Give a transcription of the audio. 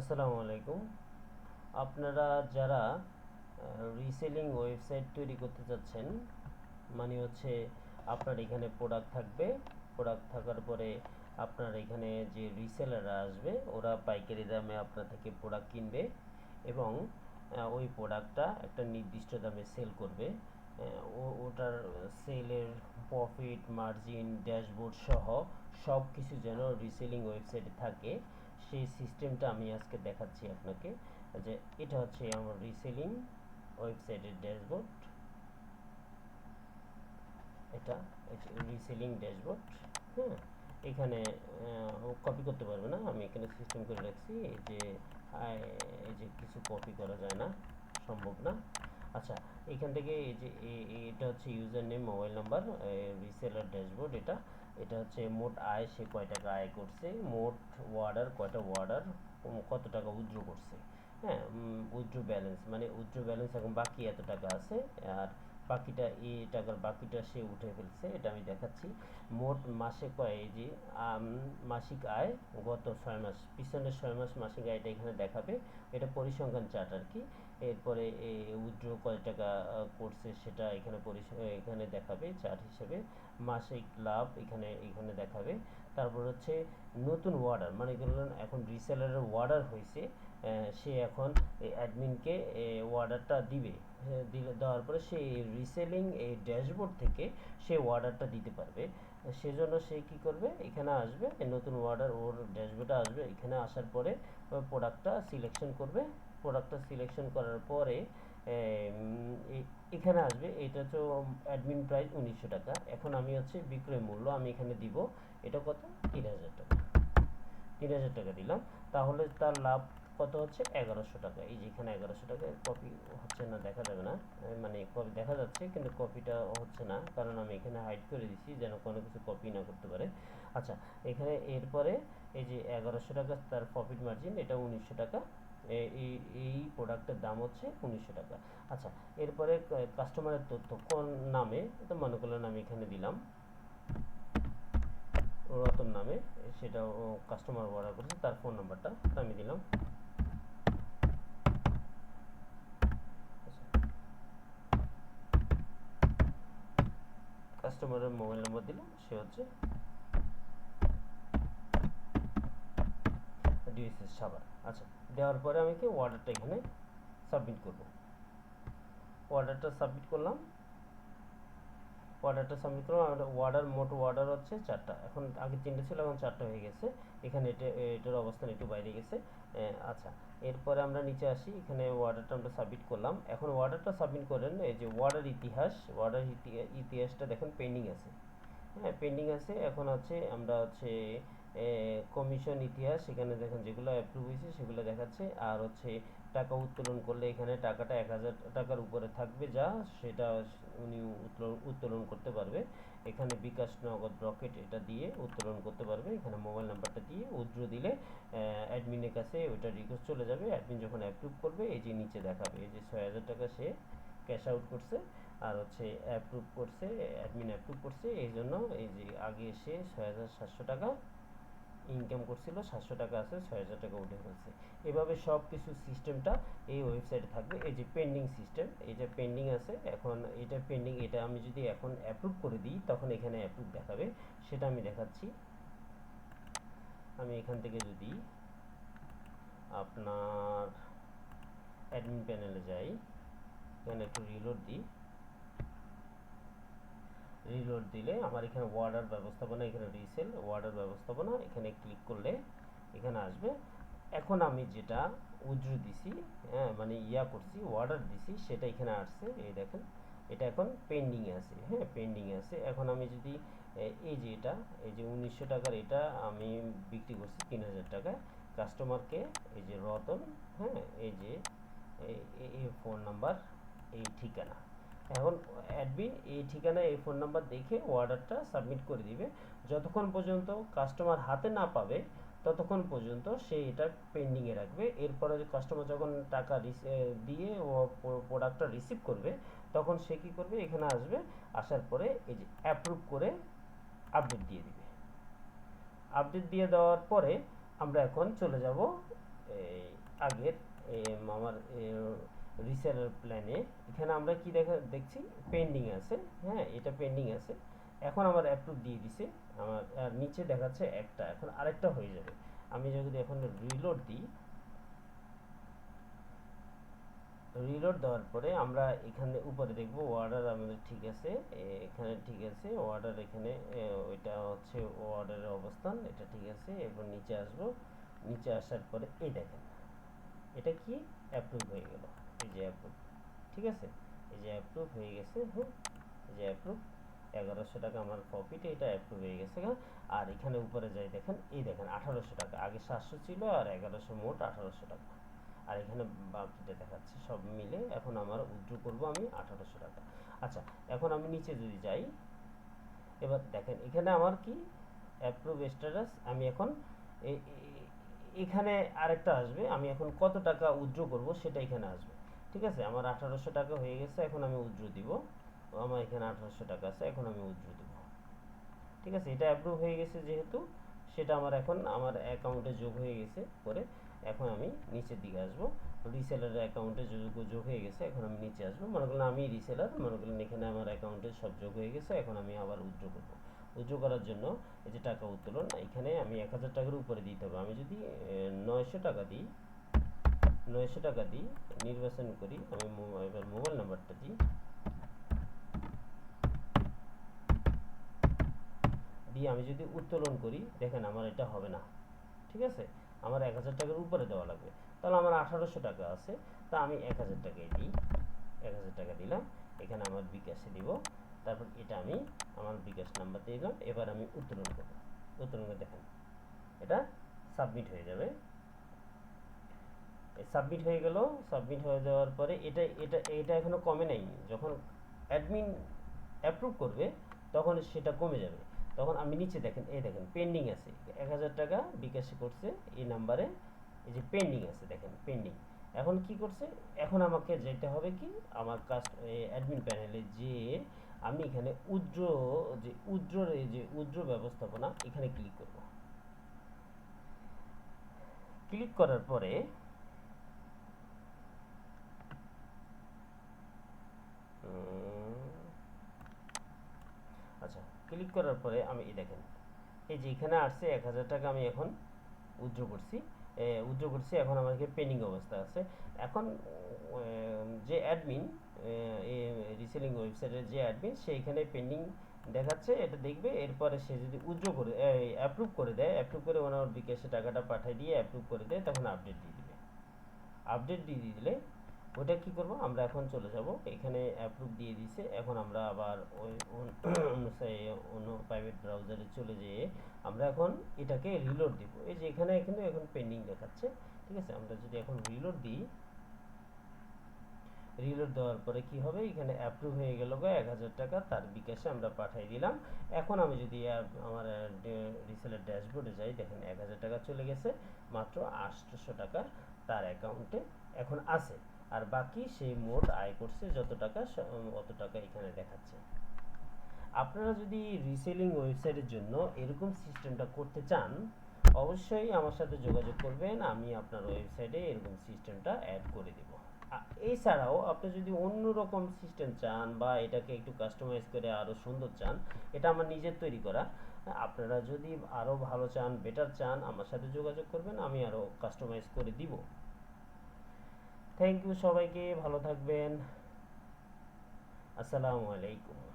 আসসালামু আলাইকুম। আপনারা যারা রিসেলিং ওয়েবসাইট তৈরি করতে চাচ্ছেন মানে হচ্ছে আপনার এখানে প্রোডাক্ট থাকবে প্রোডাক্ট থাকার পরে আপনার এখানে যে রিসেলাররা আসবে, ওরা পাইকারি দামে আপনার থেকে প্রোডাক্ট কিনবে এবং ওই প্রোডাক্টটা একটা নির্দিষ্ট দামে সেল করবে। ওটার সেলের প্রফিট মার্জিন ড্যাশবোর্ড সহ সব কিছু যেন রিসেলিং ওয়েবসাইটে থাকে। সেই সিস্টেমটা আমি আজকে দেখাচ্ছি আপনাকে, যে এটা হচ্ছে আমার রিসেলিং ওয়েবসাইটের ড্যাশবোর্ড এটা রিসেলিং ড্যাশবোর্ড হ্যাঁ? এখানে কপি করতে পারবে না, আমি এখানে সিস্টেম করে রাখছি, এই যে এই যে কিছু কপি করা যায় না, সম্ভব না। আচ্ছা এখান থেকে এই যে এটা হচ্ছে user name mobile number reseller dashboard এটা। এটা হচ্ছে মোট আয় সে কয় টাকা আয় করছে, মোট ওয়ার্ডার কয়টা ওয়ার্ডার কত টাকা উইথড্র করছে হ্যাঁ উইথড্র ব্যালেন্স মানে উইথড্র ব্যালেন্স এখন বাকি এত টাকা আছে, আর বাকিটা এই টাকার বাকিটা সে উঠে ফেলছে, এটা আমি দেখাচ্ছি। মোট মাসে কয় যে মাসিক আয় গত ছয় মাস পিছনের ছয় মাস মাসিক আয়টা এখানে দেখাবে, এটা পরিসংখ্যান চার্ট আর কি, এরপরে উইথড্র কয় টাকা করছে সেটা এখানে পরিস- এখানে দেখাবে চার্ট হিসেবে। মাসিক লাভ এখানে এখানে দেখাবে। তারপর হচ্ছে নতুন ওয়ার্ডার মানে ধরুন এখন রিসেলারের ওয়ার্ডার হয়েছে সে এখন অ্যাডমিনকে ওয়ার্ডারটা দিবে। দিলে, দেওয়ার পরে সে রিসেলিং এই ড্যাশবোর্ড থেকে সে অর্ডারটা দিতে পারবে। সেজন্য সে কি করবে? এখানে আসবে নতুন অর্ডার ওর ড্যাশবোর্ডে আসবে। এখানে আসার পরে প্রোডাক্টটা সিলেকশন করবে। প্রোডাক্টটা সিলেকশন করার পরে এখানে আসবে, এটা হচ্ছে অ্যাডমিন প্রাইস উনিশশো টাকা। এখন আমি হচ্ছে বিক্রয় মূল্য আমি এখানে দিব, এটা কত? তিন হাজার টাকা। তিন হাজার টাকা দিলাম। তাহলে তার লাভ কত হচ্ছে? এগারোশো টাকা। এই যে এখানে এগারোশো টাকা কপি হচ্ছে না, দেখা যাবে না। মানে কপি দেখা যাচ্ছে, কিন্তু কপিটা হচ্ছে না, কারণ আমি এখানে হাইড করে দিচ্ছি যেন কোনো কিছু কপি না করতে পারে। আচ্ছা এখানে এরপরে এই যে এগারোশো টাকা তার প্রফিট মার্জিন এটা উনিশশো টাকা। এই এই প্রোডাক্টের দাম হচ্ছে উনিশশো টাকা। আচ্ছা এরপরে কাস্টমারের তথ্য কোন নামে? তো মনে করলেন আমি এখানে দিলাম। রতন নামে সেটা ও কাস্টমার অর্ডার করেছে, তার ফোন নাম্বারটা আমি দিলাম। কাস্টমারের মোবাইল নাম্বার দিলাম, সে হচ্ছে ডিএসএস সাবার আচ্ছা দেওয়ার পরে আমি কি অর্ডারটা এখানে সাবমিট করব। অর্ডারটা সাবমিট করলাম। অর্ডারটা সাবমিট করলাম আর অর্ডার মোট অর্ডার হচ্ছে চারটা। এখন আগে তিনটে ছিল, এখন চারটা হয়ে গেছে। এখানে এটা, এটার অবস্থান একটু বাইরে গেছে। আচ্ছা এরপরে আমরা নিচে আসি। এখানে অর্ডারটা আমরা সাবমিট করলাম। এখন অর্ডারটা সাবমিট করেন, এই যে অর্ডার ইতিহাস অর্ডার ইতিহাসটা দেখেন পেন্ডিং আছে। হ্যাঁ পেন্ডিং আছে। এখন আছে আমরা হচ্ছে কমিশন ইতিহাস এখানে দেখেন যেগুলো অ্যাপ্রুভ হয়েছে, সেগুলো দেখাচ্ছে। আর হচ্ছে টাকা উত্তোলন করলে এখানে টাকাটা এক হাজার টাকার উপরে থাকবে যা, সেটা উনি উত্তোলন উত্তোলন করতে পারবে। এখানে বিকাশ নগদ রকেট এটা দিয়ে উত্তোলন করতে পারবে। এখানে মোবাইল নাম্বারটা দিয়ে উদ্র দিলে অ্যাডমিনের কাছে ওইটা রিকোয়েস্ট চলে যাবে। অ্যাডমিন যখন অ্যাপ্রুভ করবে, এই যে নিচে দেখাবে, এই যে ছয় হাজার টাকা সে ক্যাশ আউট করছে। আর হচ্ছে অ্যাপ্রুভ করছে অ্যাডমিন অ্যাপ্রুভ করছে এই জন্য এই যে আগে এসে ছয় হাজার সাতশো টাকা ইনকাম করছিল, সাতশো টাকা আছে, ছয় হাজার টাকা উঠে ফেলছে। এভাবে সব কিছু সিস্টেমটা এই ওয়েবসাইটে থাকবে। এই যে পেন্ডিং সিস্টেম যে পেন্ডিং আছে, এখন এটা পেন্ডিং এটা আমি যদি এখন অ্যাপ্রুভ করে দিই, তখন এখানে অ্যাপ্রুভ দেখাবে। সেটা আমি দেখাচ্ছি। আমি এখান থেকে যদি আপনার অ্যাডমিন প্যানেলে যাই, এখানে একটু রিলোড দিই। রিলোড দিলে আমার এখানে ওয়ার্ডার ব্যবস্থাপনা এখানে রিসেল ওয়ার্ডার ব্যবস্থাপনা এখানে ক্লিক করলে এখানে আসবে। এখন আমি যেটা উজ্র দিছি হ্যাঁ মানে ইয়া করছি অর্ডার দিছি, সেটা এখানে আসছে। এই দেখেন, এটা এখন পেন্ডিংয়ে আছে হ্যাঁ পেন্ডিংয়ে আছে। এখন আমি যদি এই যে এটা, এই যে উনিশশো টাকার এটা আমি বিক্রি করছি তিন হাজার টাকায়। কাস্টমারকে এই যে রতন হ্যাঁ এই যে এই ফোন নাম্বার এই ঠিকানা। এখন অ্যাডমিন এই ঠিকানা এই ফোন নাম্বার দেখে অর্ডারটা সাবমিট করে দিবে। যতক্ষণ পর্যন্ত কাস্টমার হাতে না পাবে, ততক্ষণ পর্যন্ত সে এটা পেন্ডিংয়ে রাখবে। এরপরে কাস্টমার যখন টাকা দিয়ে ও প্রোডাক্টটা রিসিভ করবে, তখন সে কী করবে? এখানে আসবে, আসার পরে এই যে অ্যাপ্রুভ করে আপডেট দিয়ে দিবে। আপডেট দিয়ে দেওয়ার পরে আমরা এখন চলে যাব, এই আগের আমার রিসেলার প্ল্যানে এখানে আমরা কি দেখা, দেখছি? পেন্ডিং আছে। হ্যাঁ এটা পেন্ডিং আছে। এখন আমার অ্যাপ্রুভ দিয়ে দিছে। আমার, আর নিচে দেখাচ্ছে একটা। এখন আরেকটা হয়ে যাবে। আমি যদি এখন রিলোড দিই রিলোড দেওয়ার পরে আমরা এখানে উপরে দেখব অর্ডার আমাদের ঠিক আছে এখানে ঠিক আছে অর্ডার এখানে ওইটা হচ্ছে অর্ডারের অবস্থান, এটা ঠিক আছে, এরপর নিচে আসব। নিচে আসার পরে এই দেখেন। এটা কি? অ্যাপ্রুভ হয়ে গেল। এই যে অ্যাপ্রুভ ঠিক আছে? এই যে অ্যাপ্রুভ হয়ে গেছে হ্যাঁ এই যে অ্যাপ্রুভ এগারোশো টাকা আমার প্রফিট এটা অ্যাপ্রুভ হয়ে গেছে হ্যাঁ? আর এখানে উপরে যাই দেখেন, এই দেখেন, আঠারোশো টাকা। আগে সাতশো ছিল আর এগারোশো মোট আঠারোশো টাকা। আর এখানে বাকিটা দেখাচ্ছে, সব মিলে এখন আমার উইথড্র করব আমি আঠারোশো টাকা। আচ্ছা এখন আমি নিচে যদি যাই, এবার দেখেন, এখানে আমার কি? অ্যাপ্রুভ স্ট্যাটাস আমি এখন এখানে আরেকটা আসবে, আমি এখন কত টাকা উইথড্র করব সেটা এখানে আসবে। ঠিক আছে? আমার আঠারোশো টাকা হয়ে গেছে, এখন আমি উইথড্র দিব। আমার এখানে আঠারোশো টাকা আছে, এখন আমি উইথড্র দিব। ঠিক আছে? এটা অ্যাপ্রুভ হয়ে গেছে যেহেতু, সেটা আমার এখন, আমার অ্যাকাউন্টে যোগ হয়ে গেছে, পরে এখন আমি নিচের দিকে আসব। রিসেলারের অ্যাকাউন্টে যোগ যোগ হয়ে গেছে, এখন আমি নিচে আসব। মনে করলেন আমি রিসেলার মনে করলেন এখানে আমার অ্যাকাউন্টে সব যোগ হয়ে গেছে, এখন আমি আবার উইথড্র করব। উইথড্র করার জন্য এই যে টাকা উত্তোলন, এখানে আমি এক হাজার টাকার উপরে দিতে হবে। আমি যদি নয়শো টাকা দিই নয়শো টাকা দিই নির্বাচন করি, আমি এবার মোবাইল নাম্বারটা দিই। দিয়ে আমি যদি উত্তোলন করি, দেখেন আমার এটা হবে না। ঠিক আছে? আমার এক হাজার টাকার উপরে দেওয়া লাগবে। তাহলে আমার আঠারোশো টাকা আছে, তা আমি এক হাজার টাকায় দিই। এক হাজার টাকা দিলাম, এখানে আমার বিকাশে দিব। তারপর এটা আমি আমার বিকাশ নাম্বার দিলাম, এবার আমি উত্তোলন করব। উত্তোলন করে দেখেন। এটা সাবমিট হয়ে যাবে। সাবমিট হয়ে গেল সাবমিট হয়ে যাওয়ার পরে এটা এটা এটা এখনও কমে নাই। যখন অ্যাডমিন অ্যাপ্রুভ করবে, তখন সেটা কমে যাবে। তখন আমি নিচে দেখেন, এই দেখেন পেন্ডিং আছে। এক হাজার টাকা বিকাশে করছে এই নাম্বারে এই যে পেন্ডিং আছে, দেখেন পেন্ডিং এখন কি করছে? এখন আমাকে যেতে হবে কি? আমার কাস্ট অ্যাডমিন প্যানেলে যে আমি এখানে উজ্র যে উজ্রর এই যে উজ্র ব্যবস্থাপনা এখানে ক্লিক করব। ক্লিক করার পরে আচ্ছা ক্লিক করার পরে আমি এই দেখেন, এই যে এখানে আসছে এক হাজার টাকা আমি এখন উইথড্র করছি উইথড্র করছি, এখন আমাকে পেন্ডিং অবস্থা আছে। এখন যে অ্যাডমিন রিসেলিং ওয়েবসাইটের যে অ্যাডমিন সে এখানে পেন্ডিং দেখাচ্ছে, এটা দেখবে, এরপরে সে যদি উইথড্র করে অ্যাপ্রুভ করে দেয় অ্যাপ্রুভ করে ওনার বিকাশে টাকাটা পাঠিয়ে দিয়ে অ্যাপ্রুভ করে দেয়, তখন আপডেট দিয়ে দিবে। আপডেট দিয়ে দিলে ওটা কি করব? আমরা এখন চলে যাব। এখানে অ্যাপ্রুভ দিয়ে দিছে। এখন আমরা আবার ওই অন- অন্য প্রাইভেট ব্রাউজারে চলে যেয়ে আমরা এখন এটাকে রিলোড দিব। এই যে এখানে কিন্তু এখন পেন্ডিং দেখাচ্ছে, ঠিক আছে? আমরা যদি এখন রিলোড দিই রিলোড দেওয়ার পরে কি হবে? এখানে অ্যাপ্রুভ হয়ে গেল এক হাজার টাকা, তার বিকাশে আমরা পাঠিয়ে দিলাম। এখন আমি যদি আমার রিসেলের ড্যাশবোর্ডে যাই, দেখেন এক হাজার টাকা চলে গেছে, মাত্র আটশোশো টাকা তার অ্যাকাউন্টে এখন আছে। আর বাকি সে মোট আয় করছে যত টাকা অত টাকা এখানে দেখাচ্ছে। আপনারা যদি রিসেলিং ওয়েবসাইটের জন্য এরকম সিস্টেমটা করতে চান, অবশ্যই আমার সাথে যোগাযোগ করবেন, আমি আপনার ওয়েবসাইটে এরকম সিস্টেমটা অ্যাড করে দেব। এছাড়াও আপনি যদি অন্য রকম সিস্টেম চান বা এটাকে একটু কাস্টমাইজ করে আরও সুন্দর চান, এটা আমার নিজের তৈরি করা। আপনারা যদি আরও ভালো চান বেটার চান, আমার সাথে যোগাযোগ করবেন, আমি আরও কাস্টমাইজ করে দিব। থ্যাংক ইউ সবাইকে ভালো থাকবেন। আসসালামু আলাইকুম।